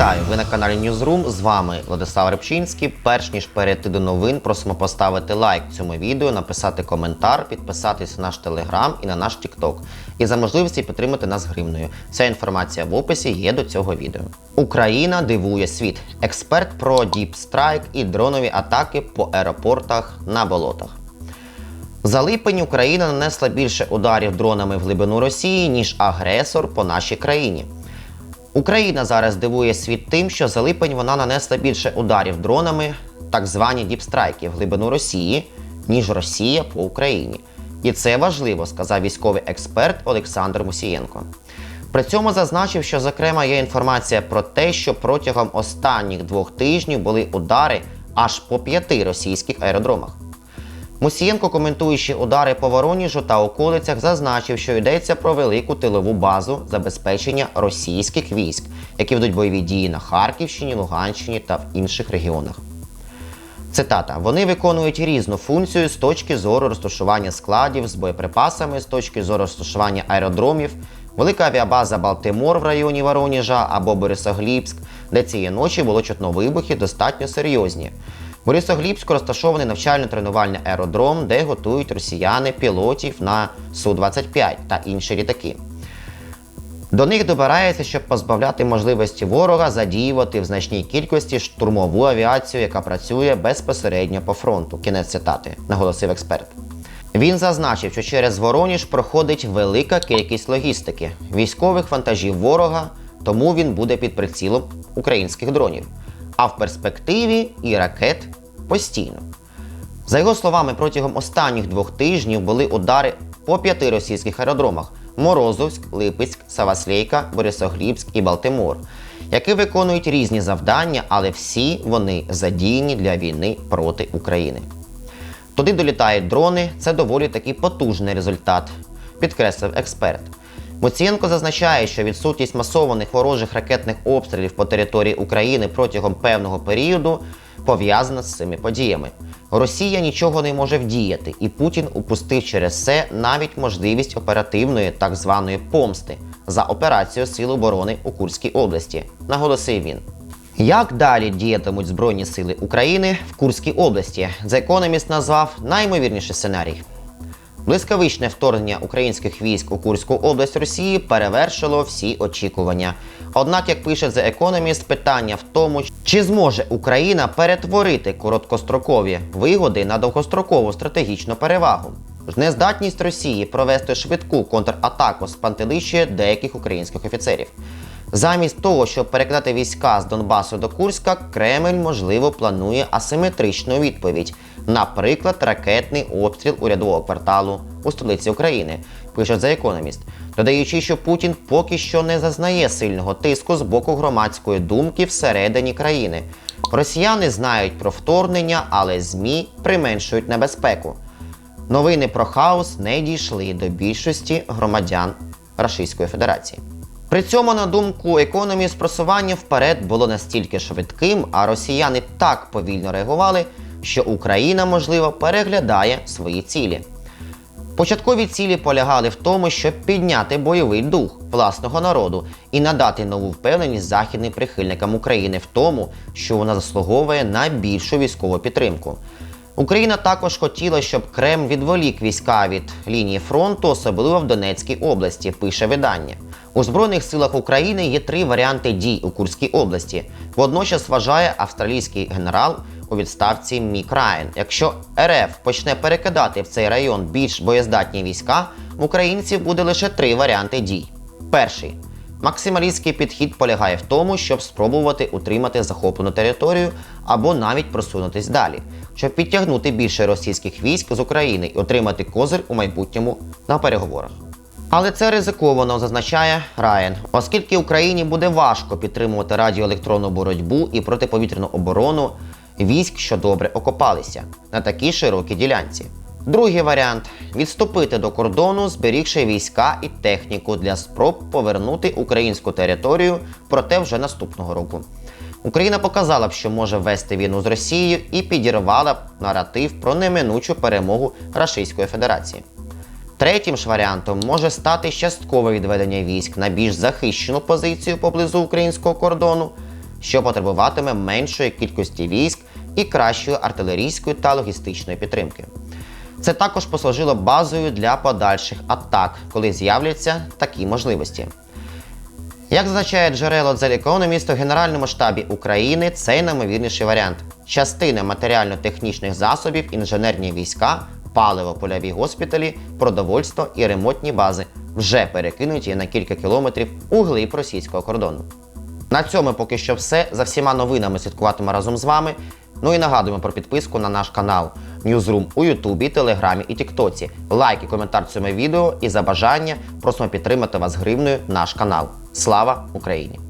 Вітаю! Ви на каналі Newsroom. З вами Владислав Рибчинський. Перш ніж перейти до новин, просимо поставити лайк цьому відео, написати коментар, підписатись на наш телеграм і на наш Тікток. І за можливості підтримати нас гривною. Вся інформація в описі є до цього відео. Україна дивує світ. Експерт про Strike і дронові атаки по аеропортах на болотах. За липень Україна нанесла більше ударів дронами в глибину Росії, ніж агресор по нашій країні. Україна зараз дивує світ тим, що за липень вона нанесла більше ударів дронами, так звані діпстрайки в глибину Росії, ніж Росія по Україні. І це важливо, сказав військовий експерт Олександр Мусієнко. При цьому зазначив, що зокрема є інформація про те, що протягом останніх двох тижнів були удари аж по п'яти російських аеродромах. Мусієнко, коментуючи удари по Вороніжу та околицях, зазначив, що йдеться про велику тилову базу забезпечення російських військ, які ведуть бойові дії на Харківщині, Луганщині та в інших регіонах. Цитата: вони виконують різну функцію з точки зору розташування складів з боєприпасами, з точки зору розташування аеродромів, велика авіабаза Балтимор в районі Вороніжа або Борисоглібськ, де цієї ночі було чутно вибухи достатньо серйозні. Борисоглібську розташований навчально-тренувальний аеродром, де готують росіяни пілотів на Су-25 та інші літаки. До них добирається, щоб позбавляти можливості ворога задіювати в значній кількості штурмову авіацію, яка працює безпосередньо по фронту. Кінець цитати, наголосив експерт. Він зазначив, що через Вороніж проходить велика кількість логістики, військових вантажів ворога, тому він буде під прицілом українських дронів. А в перспективі і ракет постійно. За його словами, протягом останніх двох тижнів були удари по п'яти російських аеродромах: Морозовськ, Липецьк, Саваслейка, Борисоглібськ і Балтимор, які виконують різні завдання, але всі вони задіяні для війни проти України. Туди долітають дрони, це доволі таки потужний результат, підкреслив експерт. Моцієнко зазначає, що відсутність масованих ворожих ракетних обстрілів по території України протягом певного періоду пов'язана з цими подіями. Росія нічого не може вдіяти, і Путін упустив через це навіть можливість оперативної так званої помсти за операцію Сил оборони у Курській області, наголосив він. Як далі діятимуть Збройні сили України в Курській області? The Economist назвав наймовірніший сценарій. Блискавичне вторгнення українських військ у Курську область Росії перевершило всі очікування. Однак, як пише The Economist, питання в тому, чи зможе Україна перетворити короткострокові вигоди на довгострокову стратегічну перевагу. Нездатність Росії провести швидку контратаку спантеличує деяких українських офіцерів. Замість того, щоб перекидати війська з Донбасу до Курська, Кремль, можливо, планує асиметричну відповідь, наприклад, ракетний обстріл урядового кварталу у столиці України, пише The Economist, додаючи, що Путін поки що не зазнає сильного тиску з боку громадської думки всередині країни. Росіяни знають про вторгнення, але ЗМІ применшують небезпеку. Новини про хаос не дійшли до більшості громадян Російської Федерації. При цьому, на думку економіст, просування вперед було настільки швидким, а росіяни так повільно реагували, що Україна, можливо, переглядає свої цілі. Початкові цілі полягали в тому, щоб підняти бойовий дух власного народу і надати нову впевненість західним прихильникам України в тому, що вона заслуговує на більшу військову підтримку. Україна також хотіла, щоб Кремль відволік війська від лінії фронту, особливо в Донецькій області, пише видання. У Збройних силах України є три варіанти дій у Курській області. Водночас вважає австралійський генерал у відставці Мік Райан. Якщо РФ почне перекидати в цей район більш боєздатні війська, в українців буде лише три варіанти дій. Перший максималістський підхід полягає в тому, щоб спробувати утримати захоплену територію або навіть просунутись далі, щоб підтягнути більше російських військ з України і отримати козир у майбутньому на переговорах. Але це ризиковано, зазначає Райан, оскільки Україні буде важко підтримувати радіоелектронну боротьбу і протиповітряну оборону військ, що добре окопалися на такій широкій ділянці. Другий варіант відступити до кордону, зберігши війська і техніку для спроб повернути українську територію, проте вже наступного року. Україна показала б, що може вести війну з Росією і підірвала б наратив про неминучу перемогу Російської Федерації. Третім ж варіантом може стати часткове відведення військ на більш захищену позицію поблизу українського кордону. що потребуватиме меншої кількості військ і кращої артилерійської та логістичної підтримки. Це також послужило базою для подальших атак, коли з'являться такі можливості. Як зазначає джерело The Economist, у Генеральному штабі України цей наймовірніший варіант: частина матеріально-технічних засобів, інженерні війська, паливо, польові госпіталі, продовольство і ремонтні бази вже перекинуті на кілька кілометрів у глиб російського кордону. На цьому поки що все. За всіма новинами слідкуватиме разом з вами. Ну і нагадуємо про підписку на наш канал Newsroom у Ютубі, Телеграмі і Тіктоці. Лайк і коментар цьому відео і за бажання просимо підтримати вас гривною наш канал. Слава Україні!